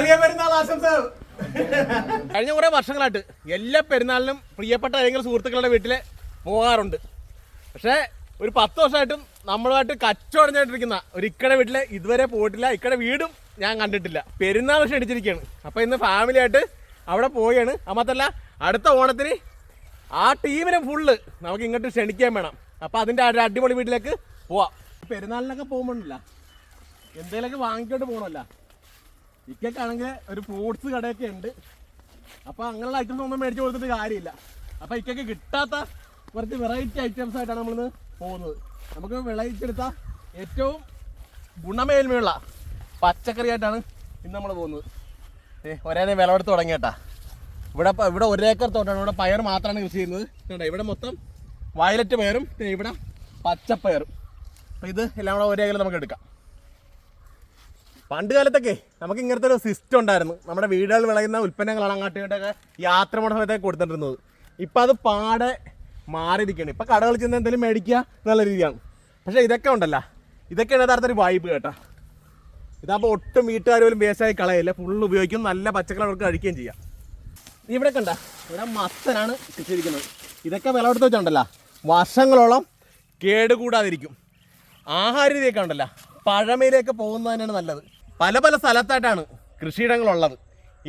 ചെറിയ പെരുന്നാൾ ആശംസകൾ. കഴിഞ്ഞ കുറെ വർഷങ്ങളായിട്ട് എല്ലാ പെരുന്നാളിനും പ്രിയപ്പെട്ട ഏതെങ്കിലും സുഹൃത്തുക്കളുടെ വീട്ടിൽ പോകാറുണ്ട്. പക്ഷേ ഒരു പത്ത് വർഷമായിട്ടും നമ്മളുമായിട്ട് കച്ചവടഞ്ഞായിട്ടിരിക്കുന്ന ഒരു ഇക്കടെ വീട്ടിൽ ഇതുവരെ പോയിട്ടില്ല. ഇക്കടെ വീടും ഞാൻ കണ്ടിട്ടില്ല. പെരുന്നാൾ ക്ഷണിച്ചിരിക്കുകയാണ് അപ്പോൾ ഇന്ന് ഫാമിലി ആയിട്ട് അവിടെ പോവുകയാണ്. അമ്മത്തല്ല അടുത്ത ഓണത്തിന് ആ ടീമിനെ ഫുള്ള് നമുക്ക് ഇങ്ങോട്ട് ക്ഷണിക്കാൻ വേണം. അപ്പോൾ അതിന്റെ ഒരു അടിപൊളി വീട്ടിലേക്ക് പോവാം. പെരുന്നാളിനൊക്കെ പോകുമ്പോഴല്ല എന്തെങ്കിലുമൊക്കെ വാങ്ങിക്കോട്ട് പോകണമല്ല. ഇക്കൊക്കെയാണെങ്കിൽ ഒരു ഫ്രൂട്ട്സ് കടയൊക്കെ ഉണ്ട്. അപ്പോൾ അങ്ങനെയുള്ള ഐറ്റംസ് ഒന്നും മേടിച്ചു കൊടുത്തിട്ട് കാര്യമില്ല. അപ്പോൾ ഇക്കൊക്കെ കിട്ടാത്ത കുറച്ച് വെറൈറ്റി ഐറ്റംസ് ആയിട്ടാണ് നമ്മളിന്ന് പോകുന്നത്. നമുക്ക് വിളയിച്ചെടുത്ത ഏറ്റവും ഗുണമേന്മയുള്ള പച്ചക്കറി ആയിട്ടാണ് ഇന്ന് നമ്മൾ പോകുന്നത്. ഏ ഒരേ വിളവെടുത്ത് തുടങ്ങിയേട്ടാ ഇവിടെ ഇവിടെ ഒരേക്കർ തോട്ടാണ്. ഇവിടെ പയർ മാത്രമാണ് കൃഷി ചെയ്യുന്നത്. കേട്ടോ ഇവിടെ മൊത്തം വയലറ്റ് പയറും ഇവിടെ പച്ചപ്പയറും. അപ്പോൾ ഇത് എല്ലാം കൂടെ ഒരേ നമുക്ക് എടുക്കാം. പണ്ട് കാലത്തൊക്കെ നമുക്ക് ഇങ്ങനത്തെ ഒരു സിസ്റ്റം ഉണ്ടായിരുന്നു. നമ്മുടെ വീടുകളിൽ വിളയുന്ന ഉൽപ്പന്നങ്ങളാണ് അങ്ങോട്ടും ഇങ്ങോട്ടൊക്കെ യാത്ര പോണ സമയത്തൊക്കെ കൊടുത്തിട്ടിരുന്നത് ഇപ്പം അത് പാടെ മാറിയിരിക്കുകയാണ്. ഇപ്പം കടകളിൽ ചെന്ന് എന്തെങ്കിലും മേടിക്കുക എന്നുള്ള രീതിയാണ്. പക്ഷേ ഇതൊക്കെ ഉണ്ടല്ലോ. ഇതൊക്കെയാണ് യഥാർത്ഥ ഒരു വൈബ് കേട്ടോ. ഇതാകുമ്പോൾ ഒട്ടും വീട്ടുകാർ പോലും വേസ്റ്റായി കളയില്ല. ഫുള്ള് ഉപയോഗിക്കും. നല്ല പച്ചക്കറി അവർക്ക് കഴിക്കുകയും ചെയ്യാം. ഇവിടെ കണ്ട ഇവിടെ മത്തനാണ് കൃഷിയിരിക്കുന്നത് ഇതൊക്കെ വില കൊടുത്ത് വെച്ചിട്ടുണ്ടല്ലോ. വർഷങ്ങളോളം കേടുകൂടാതിരിക്കും. ആഹാര രീതിയൊക്കെ ഉണ്ടല്ലോ. പഴമയിലേക്ക് പോകുന്നതന്നെയാണ് നല്ലത്. പല പല സ്ഥലത്തായിട്ടാണ് കൃഷിയിടങ്ങളുള്ളത്.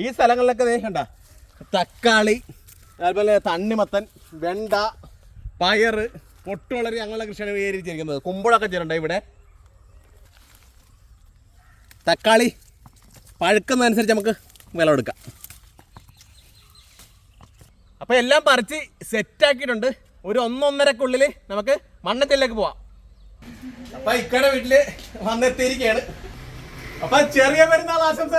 ഈ സ്ഥലങ്ങളിലൊക്കെ ദേ കണ്ട തക്കാളി അതുപോലെ തണ്ണിമത്തൻ വെണ്ട പയർ പൊട്ടുവളരി അങ്ങനെയുള്ള കൃഷിയാണ് വിചാരിച്ചിരിക്കുന്നത് കുമ്പളൊക്കെ ചെയ്യുന്നുണ്ട് ഇവിടെ. തക്കാളി പഴുക്കുന്നതനുസരിച്ച് നമുക്ക് വില കൊടുക്കാം. അപ്പോൾ എല്ലാം പറിച്ച് സെറ്റാക്കിയിട്ടുണ്ട് ഒരു ഒന്നൊന്നരക്കുള്ളിൽ നമുക്ക് മണ്ണത്തിലേക്ക് പോവാം. അപ്പോൾ ഇക്കടെ വീട്ടിൽ വന്നെത്തിയിരിക്കുകയാണ് അപ്പൊ ചെറിയ പെരുന്നാൾ ആശംസ.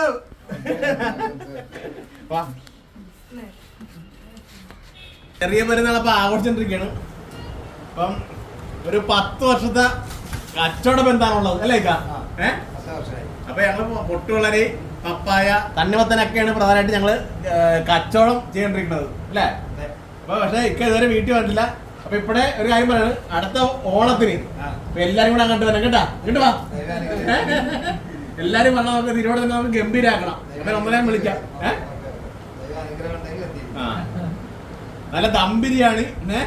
ചെറിയ പെരുന്നാൾ അപ്പൊ ആഘോഷിച്ചോണ്ടിരിക്കാണ് അപ്പം ഒരു പത്ത് വർഷത്തെ കച്ചവടം എന്താണുള്ളത് അല്ലേ ഏഹ് അപ്പൊ ഞങ്ങൾ പൊട്ടുവളരി പപ്പായ തണ്ണിമത്തനൊക്കെയാണ് പ്രധാനമായിട്ട് ഞങ്ങൾ കച്ചവടം ചെയ്തോണ്ടിരിക്കുന്നത്. അല്ലേ? അപ്പൊ പക്ഷെ ഇക്ക ഇതുവരെ വീട്ടിൽ വന്നിട്ടില്ല. അപ്പൊ ഇപ്പടെ ഒരു കാര്യം പറയാണ്. അടുത്ത ഓണത്തിന് എല്ലാരും കൂടെ അങ്ങോട്ട് വരാം കേട്ടാ? വാ. എല്ലാരും വന്നാൽ നമുക്ക് തിരുവനന്തപുരം നമുക്ക് ഗംഭീരാക്കണം. അപ്പൊ നമ്മളെ വിളിക്കാം. ആ. നല്ല ദം ബിരിയാണി പിന്നെ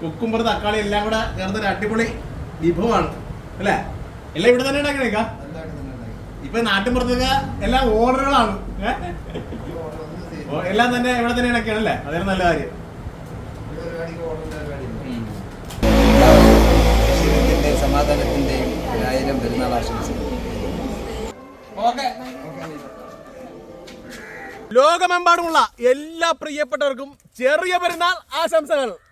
കുക്കുംബർ തക്കാളി എല്ലാം കൂടെ ഒരു അടിപൊളി വിഭവമാണ്. അല്ലേ? എല്ലാം ഇവിടെ തന്നെ ഉണ്ടാക്കണേക്കാ ഇപ്പൊ നാട്ടിൻപുറത്തൊക്കെ എല്ലാം ഓർഡറുകളാണ്. എല്ലാം തന്നെ ഇവിടെ തന്നെ ഉണ്ടാക്കിയാണ് അല്ലേ? അതൊരു നല്ല കാര്യം. സമാധാനത്തിന്റെയും ആയിരം പെരുന്നാൾ ആശംസകൾ. ലോകമെമ്പാടുമുള്ള എല്ലാ പ്രിയപ്പെട്ടവർക്കും ചെറിയ പെരുന്നാൾ ആശംസകൾ.